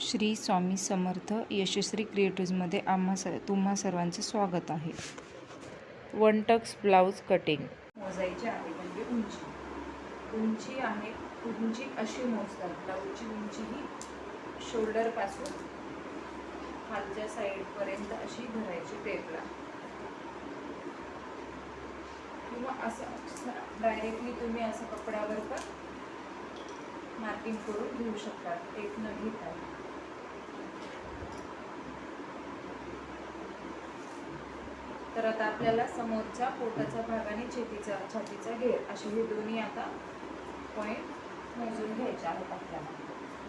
श्री स्वामी समर्थ यशस्वी क्रिएटिव्जमध्ये आम्हा स तुम्हा सर्वांचं स्वागत आहे. One tucks blouse cutting. मोजायची आहे म्हणजे उंची. उंची आहे उंची अशी मोजतात. ब्लाऊजची उंची ही शोल्डरपासून खालच्या साईडपर्यंत अशी धरायची टेपला किंवा असं डायरेक्टली तुम्ही असं कपड्यावर पण मार्किंग करून घेऊ शकतात. टेप न घेता. तर आता आपल्याला समोरचा पोटाचा भाग आणि छेतीचा छातीचा घेर असे हे दोन्ही आता पॉईंट मोजून घ्यायचे आहेत आपल्याला.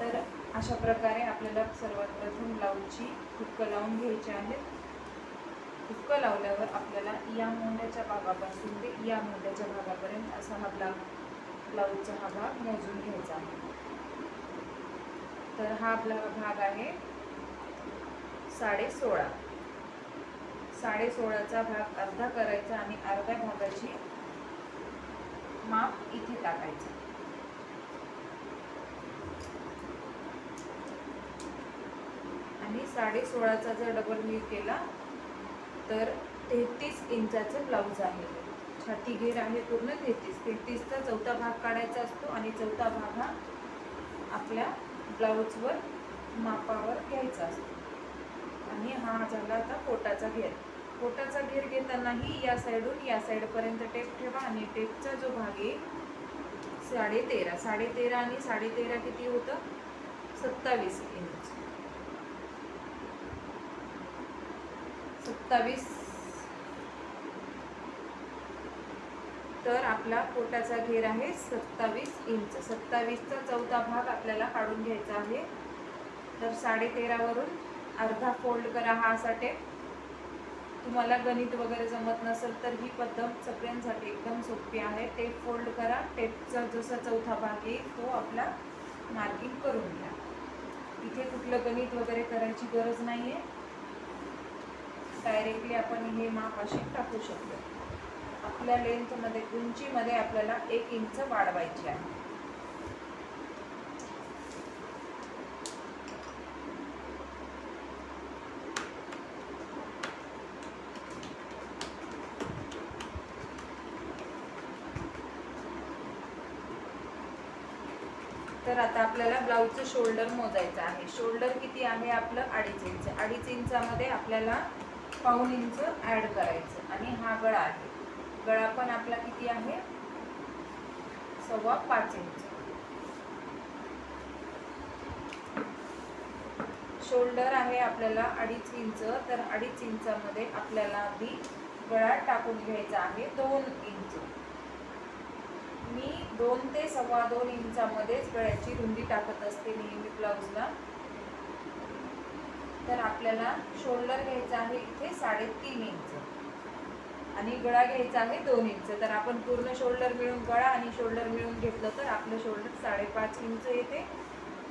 तर अशा प्रकारे आपल्याला सर्वात प्रथम ब्लाऊजची हुक्क लावून घ्यायची आहेत. हुक्क लावल्यावर आपल्याला या मोंड्याच्या भागापासून ते या मोंड्याच्या भागापर्यंत असा हा ब्लाऊ ब्लाऊजचा हा भाग मोजून घ्यायचा आहे. तर हा आपला भाग आहे साडे सोळा. साडे सोळाचा भाग अर्धा करायचा आणि अर्ध्या भागाची माप इथे टाकायचं. आणि साडे सोळाचा जर डबल मी केला तर तेहतीस इंचाचं ब्लाऊज आहे. छाती घेर आहे पूर्ण तेहतीस. तेहतीसचा चौथा भाग काढायचा असतो आणि चौथा भाग हा आपल्या ब्लाऊजवर मापावर घ्यायचा असतो. आणि हा झाला आता पोटाचा घेर. पोटाचा घेर घेतानाही या साईडून या साईडपर्यंत टेप ठेवा आणि टेपचा जो भाग आहे साडे तेरा साडे तेरा आणि साडेतेरा किती होतं? सत्तावीस इंच सत्तावीस. तर आपला पोटाचा घेर आहे सत्तावीस इंच सत्तावीसचा चौथा भाग आपल्याला काढून घ्यायचा आहे. तर साडेतेरावरून अर्धा फोल्ड करा हा असा टेप. तुम्हाला गणित वगैरे जमत नसेल तर ही पद्धत सगळ्यांसाठी एकदम सोपी आहे. टेप फोल्ड करा. टेपचा जसा चौथा भाग येईल तो आपला मार्किंग करून घ्या. इथे कुठलं गणित वगैरे करायची गरज नाही आहे डायरेक्टली आपण हे माप असे टाकू शकतो. आपल्या लेंथमध्ये उंचीमध्ये आपल्याला एक इंच वाढवायची आहे. तर आता आपल्याला ब्लाऊजचं शोल्डर मोजायचं आहे. शोल्डर किती आहे? आपलं अडीच इंच अडीच इंचामध्ये आपल्याला पाऊण इंच ॲड करायचं. आणि हा गळा आहे. गळा पण आपला किती आहे? सव्वा पाच इंच शोल्डर आहे आपल्याला अडीच इंच तर अडीच इंचामध्ये आपल्याला आधी गळा टाकून घ्यायचा आहे. दोन इंच दोन ते सव्वा दोन इंचामध्येच गळ्याची रुंदी टाकत असते नेहमी ब्लाऊजला. तर आपल्याला शोल्डर घ्यायचा आहे इथे साडेतीन इंच. आणि गळा घ्यायचा आहे दोन इंच. तर आपण पूर्ण शोल्डर मिळून गळा आणि शोल्डर मिळून घेतलं तर आपलं शोल्डर साडेपाच इंच येते.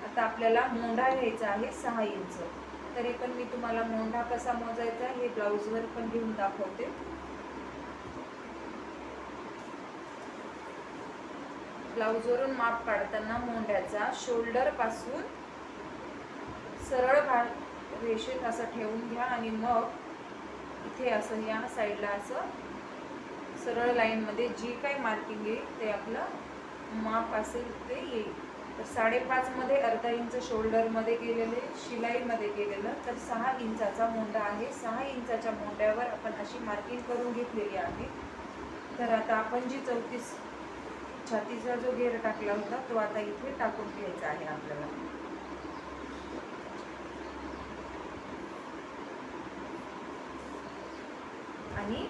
आता आपल्याला मोंढा घ्यायचा आहे सहा इंच. तरी पण मी तुम्हाला मोंढा कसा मोजायचा हे ब्लाऊजवर पण घेऊन दाखवते. ब्लाऊजवरून माप काढताना मोंड्याचा शोल्डरपासून सरळ भाग रेषेत असं ठेवून घ्या आणि मग इथे असं या साईडला असं सरळ लाईनमध्ये जी काही मार्किंग येईल ते आपलं माप असेल ते येईल. तर साडेपाचमध्ये अर्धा इंच शोल्डरमध्ये गेलेले शिलाईमध्ये गेलेलं तर सहा इंचाचा मोंडा आहे. सहा इंचाच्या मोंड्यावर आपण अशी मार्किंग करून घेतलेली आहे. तर आता आपण जी चौतीस छातीचा जो घेर टाकला होता तो आता इथे टाकून घ्यायचा आहे आपल्याला. आणि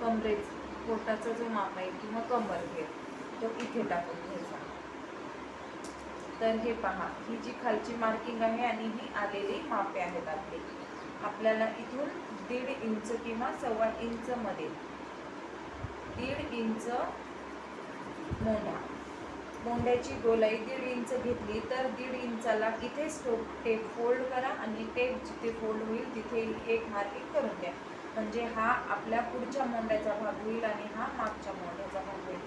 कमरेच पोटाचा जो माप आहे किंवा कंबर घेर तो इथे टाकून घ्यायचा. तर हे पहा ही जी खालची मार्किंग आहे आणि ही आलेली मापे आहेत आपली. आपल्याला इथून दीड इंच किंवा सव्वा इंच मध्ये दीड इंच मोंडा मोंड्याची गोलाई दीड इंच घेतली तर दीड इंचाला इथेच टोप टेप फोल्ड करा आणि टेप जिथे फोल्ड होईल तिथे एक मार्किंग करून द्या. म्हणजे हा आपल्या पुढच्या मोंड्याचा भाग होईल आणि हा मागच्या मोंड्याचा भाग होईल.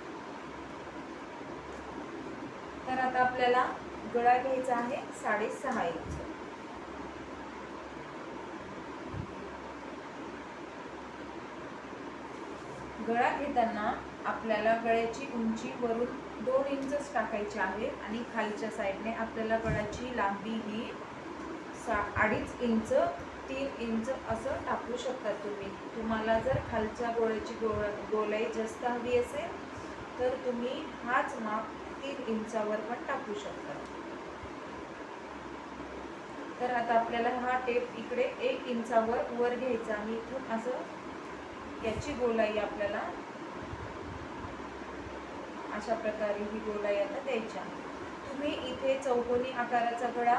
तर आता आपल्याला गळा घ्यायचा आहे साडेसहा इंच. गळा घेताना आपल्याला गळ्याची उंची वरून दोन इंचच टाकायची आहे आणि खालच्या साईडने आपल्याला गळ्याची लांबी ही सा अडीच इंच तीन इंच असं टाकू शकता तुम्ही. तुम्हाला जर खालच्या गोळ्याची गोळ गोलाई जास्त हवी असेल तर तुम्ही हाच माप तीन इंचावर पण टाकू शकता. तर आता आपल्याला हा टेप इकडे एक इंचावर वर घ्यायचा आणि इथून असं याची गोलाई आपल्याला अशा प्रकारे ही गोलाई आता द्यायच्या. तुम्ही इथे चौकोनी आकाराचा गळा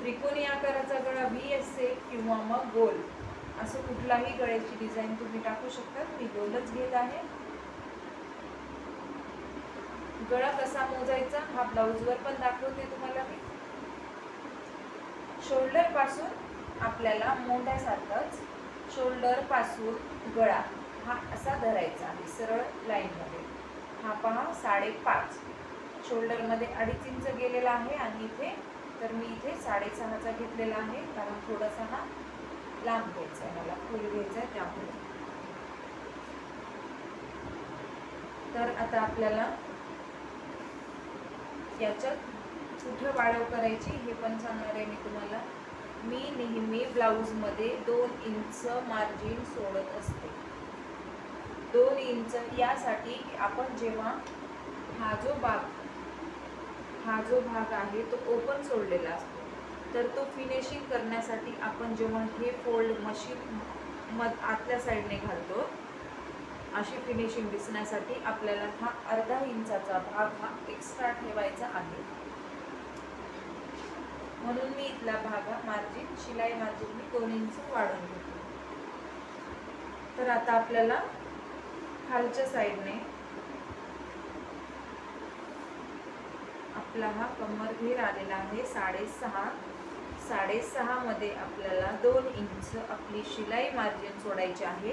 त्रिकोणी आकाराचा गळा व्ही असेल किंवा मग गोल असं कुठलाही गळ्याची डिझाईन तुम्ही टाकू शकता. मी गोलच घेत आहे. गळा कसा मोजायचा? हा ब्लाऊजवर पण दाखवते तुम्हाला मी. शोल्डरपासून आपल्याला मोठ्यासारखंच शोल्डरपासून गळा हा असा धरायचा आहे सरळ लाईनमध्ये हा पहा साडेपाच. शोल्डरमध्ये अडीच इंच गेलेला आहे आणि इथे तर मी इथे साडेसहाचा घेतलेला आहे. कारण थोडासा हा लांब घ्यायचा आहे मला फुल घ्यायचा आहे त्यामुळे. तर आता आपल्याला याच्यात कुठं वाढव करायची हे पण सांगणार आहे मी तुम्हाला. मी नेहमी ब्लाऊजमध्ये दोन इंच मार्जिन सोडत असते. दोन इंच यासाठी आपण जेव्हा हा जो भाग हा जो भाग आहे तो ओपन सोडलेला असतो. तर तो फिनिशिंग करण्यासाठी आपण जेव्हा हे फोल्ड मशीन मध आतल्या साईडने घालतो अशी फिनिशिंग दिसण्यासाठी आपल्याला हा अर्धा इंचाचा भाग हा एक्स्ट्रा ठेवायचा आहे. म्हणून मी इथला भाग हा मार्जिन शिलाई मार्जिन मी दोन इंच वाढवून घेतो. तर आता आपल्याला खालच्या साईडने आपला हा कमर घेर आलेला आहे. साडेसहा साडेसहा मध्ये आपल्याला दोन इंच आपली शिलाई मार्जिन सोडायची आहे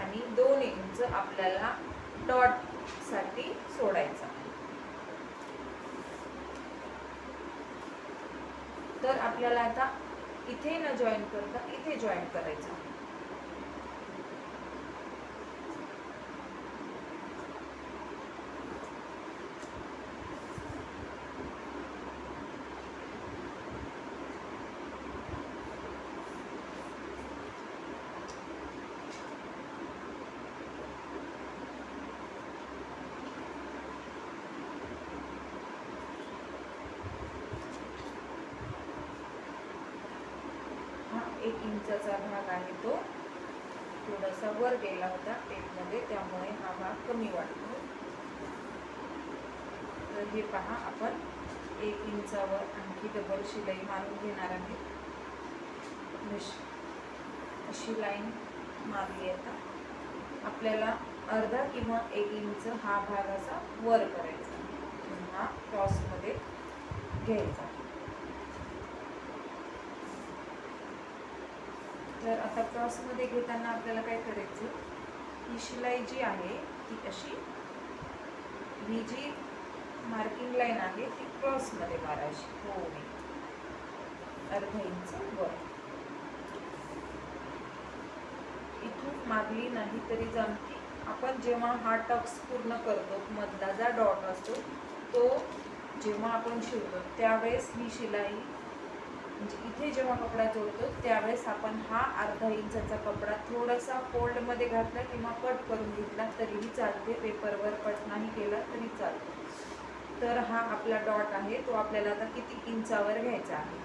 आणि दोन इंच आपल्याला डॉटसाठी साठी आहे. तर आपल्याला आता इथे न जॉईन करता इथे जॉईन करायचं एक इंचाचा भाग आहे तो. थोडासा वर गेला होता टेपमध्ये त्यामुळे हा भाग कमी वाटतो तर हे पहा आपण एक इंचावर आणखी डबल शिलाई मारून घेणार आहे. अशी- अशी लाईन मारली आता. आपल्याला अर्धा किंवा एक इंच हा भाग असा वर करायचा हा क्रॉसमध्ये घ्यायचा तर आता क्रॉसमध्ये घेताना आपल्याला काय करायचं? ही शिलाई जी आहे ती अशी ही जी मार्किंग लाईन आहे ती क्रॉसमध्ये मारायची. हो मी. अर्धा इंच वर. इथून मारली नाही तरी जमती आपण जेव्हा हा टक्स पूर्ण करतो मधला जा डॉट असतो तो जेव्हा आपण शिवतो त्यावेळेस ही शिलाई म्हणजे इथे जेव्हा कपडा जोडतो त्यावेळेस आपण हा अर्धा इंचाचा कपडा थोडासा फोल्डमध्ये घातला किंवा कट करून घेतला तरीही चालते. पेपरवर कट नाही केला तरी चालतो. तर हा आपला डॉट आहे तो आपल्याला आता किती इंचावर घ्यायचा आहे?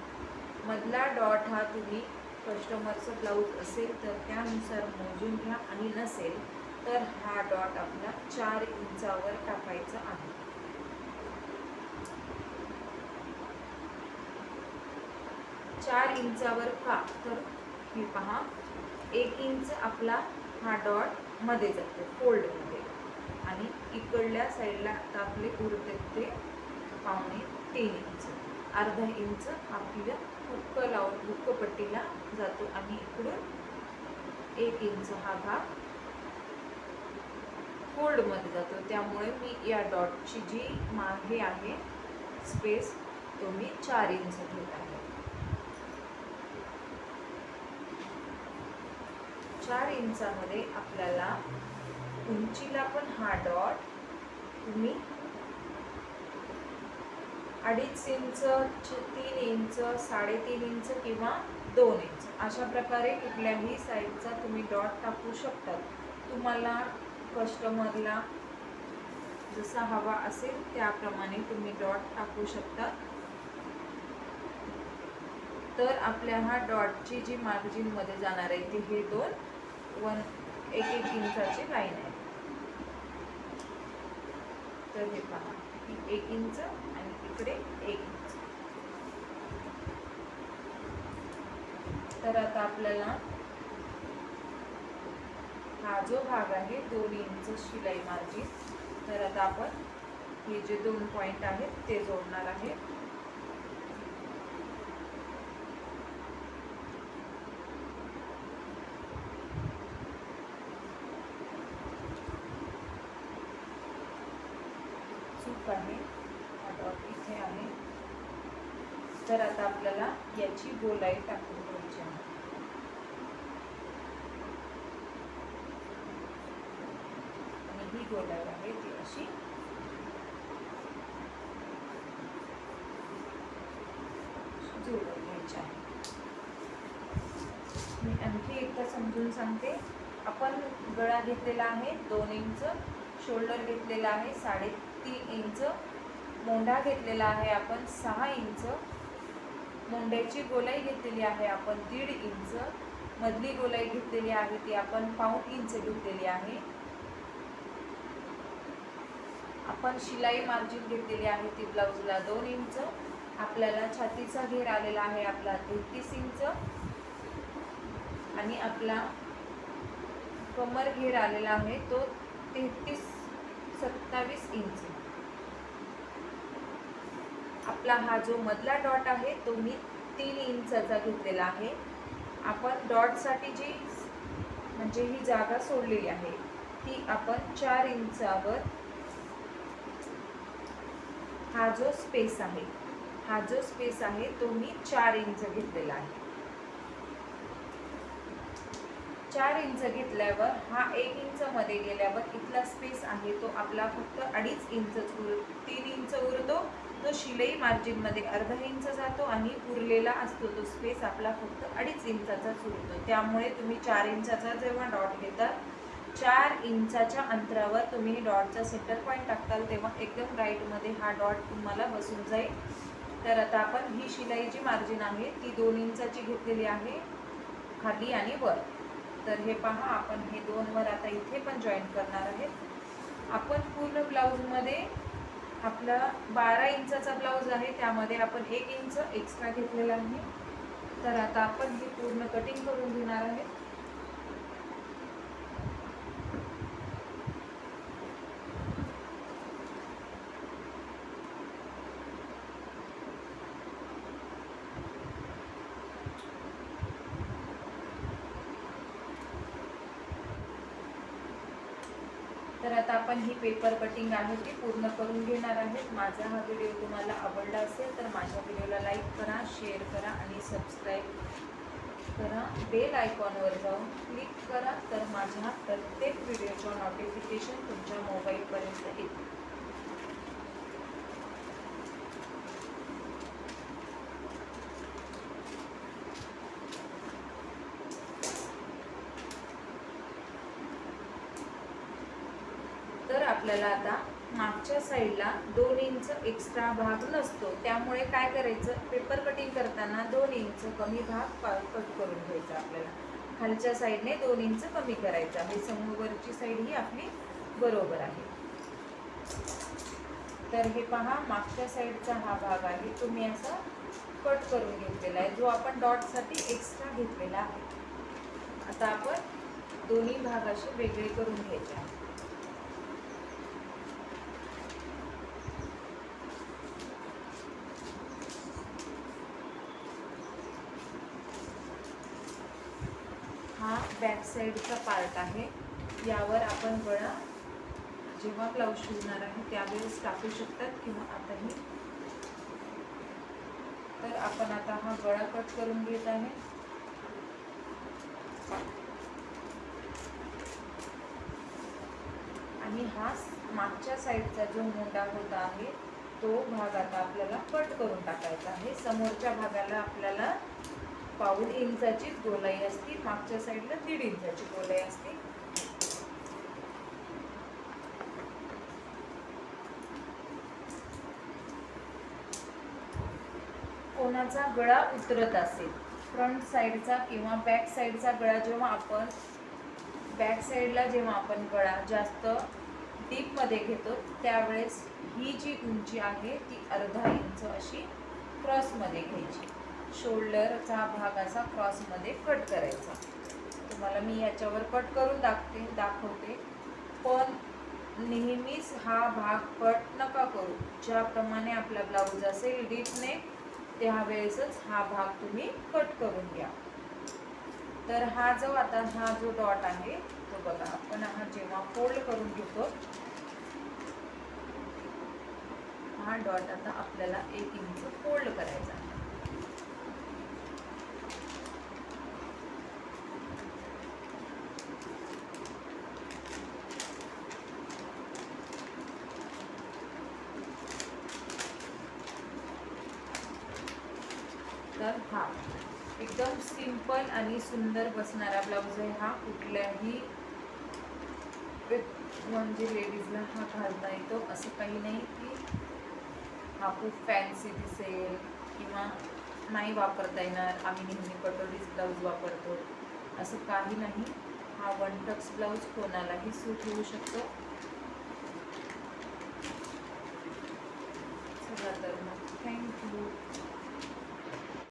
मधला डॉट हा तुम्ही कस्टमरचं ब्लाऊज असेल तर त्यानुसार मोजून घ्या आणि नसेल तर हा डॉट आपला चार इंचावर टाकायचा आहे. चार इंचावर का तर हे पहा. एक इंच आपला हा डॉटमध्ये जातो फोल्डमध्ये आणि इकडल्या साईडला आता आपले उरते ते पावणे तीन इंच. अर्धा इंच आपल्या हुक्क लावून हुक्कपट्टीला जातो. आणि इकडून एक इंच हा भाग फोल्डमध्ये जातो. त्यामुळे मी या डॉटची जी मागे हे आहे स्पेस तो मी चार इंच घेत आहे. चार इंचामध्ये आपल्याला उंचीला पण हा डॉट तुम्ही अडीच इंच तीन इंच साडेतीन इंच किंवा दोन इंच अशा प्रकारे कुठल्याही साईजचा तुम्ही डॉट टाकू शकतात. तुम्हाला कस्टमरला जसा हवा असेल त्याप्रमाणे तुम्ही डॉट टाकू शकता. तर आपल्या हा डॉटची जी मार्जिनमध्ये जाणार आहे ती हे दोन वन एक एक इंचाची लाईन आहे. तर हे पहा ही एक इंच आणि इकडे एक इंच. तर आता आपल्याला हा जो भाग आहे दोन इंच शिलाई मार्जिन तर आता आपण हे जे दोन पॉइंट आहेत ते जोडणार आहे. चूक आहे. हा डॉट इथे आहे. तर आता आपल्याला याची गोलाई टाकून घ्यायची आहे. आणि ही गोलाई आहे ती अशी. जोडून घ्यायची आहे. मी आणखी एकदा समजून सांगते. आपण गळा घेतलेला आहे दोन इंच शोल्डर घेतलेला आहे साडे तीन इंच मोंढा घेतलेला आहे आपण सहा इंच. मोंड्याची गोलाई घेतलेली आहे आपण दीड इंच. मधली गोलाई घेतलेली आहे ती आपण पाऊण इंच घेतलेली आहे. आपण शिलाई मार्जिन घेतलेली आहे ती ब्लाऊजला दोन इंच. आपल्याला छातीचा घेर आलेला आहे आपला तेहतीस इंच. आणि आपला कमर घेर आलेला आहे तो तेहतीस सत्तावीस इंच. आपला हा जो मधला डॉट आहे तो मी तीन इंचाचा घेतलेला आहे. आपण डॉटसाठी जी म्हणजे ही जागा सोडलेली आहे ती आपण चार इंचावर हा जो स्पेस आहे हा जो स्पेस आहे तो मी चार इंच घेतलेला आहे. चार इंच घेतल्यावर हा एक इंच मध्ये गेल्यावर इथला स्पेस आहे तो आपला फक्त अडीच इंच उर तीन इंच उरतो. तो शिलाई मार्जिनमध्ये अर्धा इंच जातो आणि उरलेला असतो तो स्पेस आपला फक्त अडीच इंचाचाच उरतो त्यामुळे तुम्ही चार इंचाचा जेव्हा डॉट घेता चार इंचाच्या अंतरावर तुम्ही डॉटचा सेंटर पॉईंट टाकताल तेव्हा एकदम राईटमध्ये हा डॉट तुम्हाला बसून जाईल. तर आता आपण ही शिलाई जी मार्जिन आहे ती दोन इंचाची घेतलेली आहे खाली आणि वर. तर हे पहा आपण हे दोन वर आता इथे पण जॉईन करणार आहे. आपण पूर्ण ब्लाऊजमध्ये आपला बारा इंचाचा ब्लाऊज आहे त्यामध्ये आपण एक इंच एक्स्ट्रा घेतलेला आहे. तर आता आपण हे पूर्ण कटिंग करून घेणार आहे तर आता आपण ही पेपर कटिंग आहे ती पूर्ण करून घेणार आहेत. माझा हा व्हिडिओ तुम्हाला आवडला असेल तर माझ्या व्हिडिओला लाईक करा शेअर करा आणि सबस्क्राईब करा. बेल आयकॉनवर जाऊन क्लिक करा तर माझ्या प्रत्येक व्हिडिओचं नोटिफिकेशन तुमच्या मोबाईलपर्यंत येईल तर आपल्याला आता मागच्या साईडला दोन इंच एक्स्ट्रा भाग नसतो. त्यामुळे काय करायचं? पेपर कटिंग करताना दोन इंच कमी भाग कट करून घ्यायचा आपल्याला. खालच्या साईडने दोन इंच कमी करायचं आहे. समोरची साईड ही आपली बरोबर आहे. तर हे पहा मागच्या साईडचा हा भाग आहे. तुम्ही असा कट करून घेतलेला आहे. जो आपण डॉटसाठी एक्स्ट्रा घेतलेला आहे. आता आपण दोन्ही भाग असे वेगळे करून घ्यायचे आहे हा बॅक साईडचा पार्ट आहे. यावर आपण गळा जेव्हा ब्लाऊज शिवणार आहे त्यावेळेस टाकू शकतात किंवा आताही. आपण आता हा गळा कट करून घेत आहे. आणि हा मागच्या साईडचा जो मोठा होता आहे तो भाग आता आपल्याला कट करून टाकायचा आहे. समोरच्या भागाला आपल्याला पाऊल इंचाची गोलाई असते मागच्या साईडला दीड इंचाची गोलाई असते. कोणाचा गळा उतरत असेल फ्रंट साईडचा किंवा बॅक साईडचा गळा जेव्हा आपण बॅक साईडला जेव्हा आपण गळा जास्त डीपमध्ये घेतो त्यावेळेस ही जी उंची आहे ती अर्धा इंच अशी क्रॉसमध्ये घ्यायची. शोल्डरचा भाग असा क्रॉसमध्ये कट करायचा. तुम्हाला मी याच्यावर कट करून दाखते दाखवते. पण नेहमीच हा भाग कट नका करू. ज्याप्रमाणे आपला ब्लाऊज असेल डीपने त्यावेळेसच हा भाग तुम्ही कट करून घ्या. तर हा जो आता हा जो डॉट आहे तो बघा आपण हा जेव्हा फोल्ड करून घेतो हा डॉट आता आपल्याला एक इंच फोल्ड करायचा आहे तर हा. एकदम सिंपल आणि सुंदर बसणारा ब्लाऊज आहे हा. कुठल्याही म्हणजे लेडीजला हा घालता येतो. असं काही नाही की हा खूप फॅन्सी दिसेल किंवा नाही वापरता येणार. आम्ही नेहमी कटोरीज ब्लाऊज वापरतो. असं काही नाही. हा वन टक्स ब्लाऊज कोणालाही सूट होऊ शकतो. चला तर मग. थँक्यू